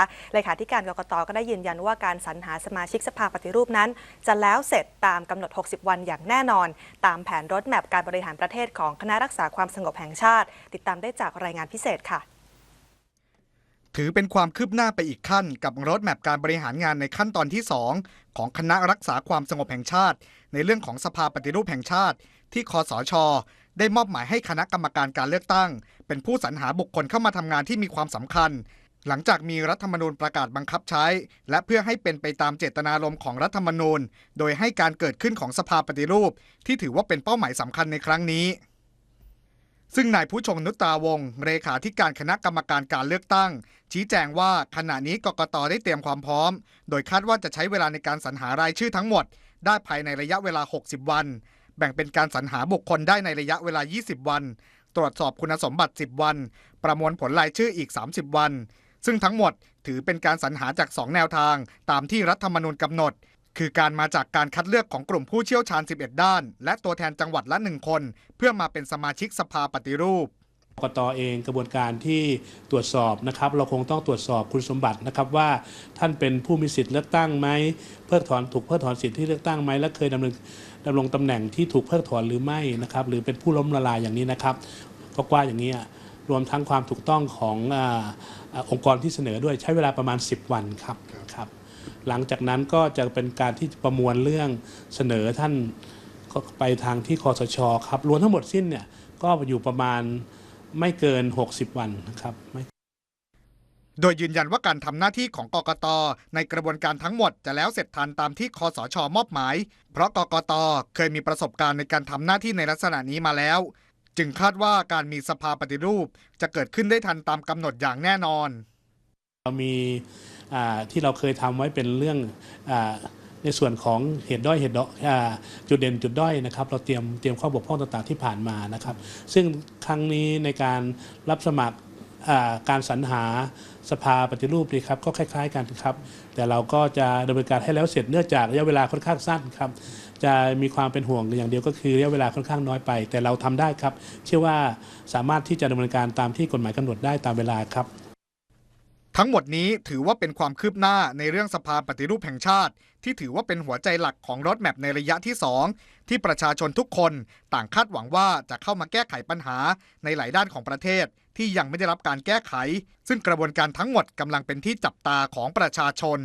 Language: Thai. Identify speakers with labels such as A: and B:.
A: นะคะเลขาธิการกรกตก็ได้ยืนยันว่าการสรรหาสมาชิกสภาปฏิรูปนั้น จะแล้วเสร็จตามกำหนด 60 วันอย่างแน่นอน ตามแผนรถแมพการบริหารประเทศของคณะรักษาความสงบแห่งชาติ ติดตามได้จากรายงานพิเศษค่ะ
B: ถือเป็นความคืบหน้าไปอีกขั้นกับรถแมพการบริหารงานในขั้นตอนที่ 2 ของคณะรักษาความสงบแห่งชาติ ในเรื่องของสภาปฏิรูปแห่งชาติ ที่คอสช ได้มอบหมายให้คณะกรรมการการเลือกตั้ง เป็นผู้สรรหาบุคคลเข้ามาทำงานที่มีความสำคัญ หลังจากมีรัฐธรรมนูญประกาศบังคับใช้ และเพื่อให้เป็นไปตามเจตนารมณ์ของรัฐธรรมนูญ โดยให้การเกิดขึ้นของสภาปฏิรูป ที่ถือว่าเป็นเป้าหมายสำคัญในครั้งนี้ ซึ่งนายผู้ชงนุตตาวงเลขาธิการคณะกรรมการการเลือกตั้ง ชี้แจงว่าขณะนี้กกตได้เตรียมความพร้อม โดยคาดว่าจะใช้เวลาในการสรรหารายชื่อทั้งหมด ได้ภายในระยะเวลา 60 วัน แบ่งเป็นการสรรหาบุคคลได้ในระยะเวลา 20 วัน ตรวจสอบคุณสมบัติ 10 วัน ประมวลผลรายชื่ออีก 30 วัน ซึ่งทั้งหมดถือเป็นการสรรหาจาก 2 แนวทาง ตามที่รัฐธรรมนูญกำหนด คือการมาจากการคัดเลือกของกลุ่มผู้เชี่ยวชาญ 11 ด้าน และตัวแทนจังหวัดละ1คน เพื่อมาเป็นสมาชิกสภาปฏิรูป
C: กกตเองกระบวนการที่ตรวจสอบนะครับ เราคงต้องตรวจสอบคุณสมบัตินะครับว่าท่านเป็นผู้มีสิทธิ์เลือกตั้งไหมเพิกถอนถูกเพิกถอนสิทธิ์ที่เลือกตั้งไหมและเคยดำรงดำรงตำแหน่งที่ถูกเพิกถอนหรือไม่นะครับ หรือเป็นผู้ล้มละลายอย่างนี้นะครับก็กว่าอย่างนี้ รวมทั้งความถูกต้องของอาอาองค์กรที่เสนอด้วยใช้เวลาประมาณ 10 วันครับครับ หลังจากนั้นก็จะเป็นการที่ประมวลเรื่องเสนอท่านก็ไปทางที่คอสชครับรวมทั้งหมดสิ้นเนี่ยก็อยู่ประมาณไม่เกิน 60 วันนะครับไม่
B: โดยยืนยันว่าการทำหน้าที่ของกกต ในกระบวนการทั้งหมดจะแล้วเสร็จทันตามที่คอสชมอบหมาย เพราะกกต เคยมีประสบการณ์ในการทำหน้าที่ในลักษณะนี้มาแล้ว จึงคาดว่าการมีสภาปฏิรูปจะเกิดขึ้นได้ทันตามกำหนดอย่างแน่นอน
C: เรามีที่เราเคยทำไว้เป็นเรื่องอในส่วนของเหตุด้อยเหตุดอจุดเด่นจุดด้อยนะครับ เราเตรียมเตรียมข้อบกพร่องต่างๆที่ผ่านมานะครับ ซึ่งครั้งนี้ในการรับสมัคร การสรรหาสภาปฏิรูปนี่ครับก็คล้าย ๆ กันครับ แต่เราก็จะดำเนินการให้แล้วเสร็จเนื่องจากระยะเวลาค่อนข้างสั้นครับ จะมีความเป็นห่วงอย่างเดียวก็คือระยะเวลาค่อนข้างน้อยไป แต่เราทำได้ครับ เชื่อว่าสามารถที่จะดำเนินการตามที่กฎหมายกำหนดได้ตามเวลาครับ
B: ทั้งหมดนี้ถือว่าเป็นความคืบหน้าในเรื่องสภาปฏิรูปแห่งชาติ ที่ถือว่าเป็นหัวใจหลักของรถแมพในระยะที่ 2 ที่ประชาชนทุกคนต่างคาดหวังว่าจะเข้ามาแก้ไขปัญหาในหลายด้านของประเทศ ที่ยังไม่ได้รับการแก้ไข ซึ่งกระบวนการทั้งหมดกำลังเป็นที่จับตาของประชาชน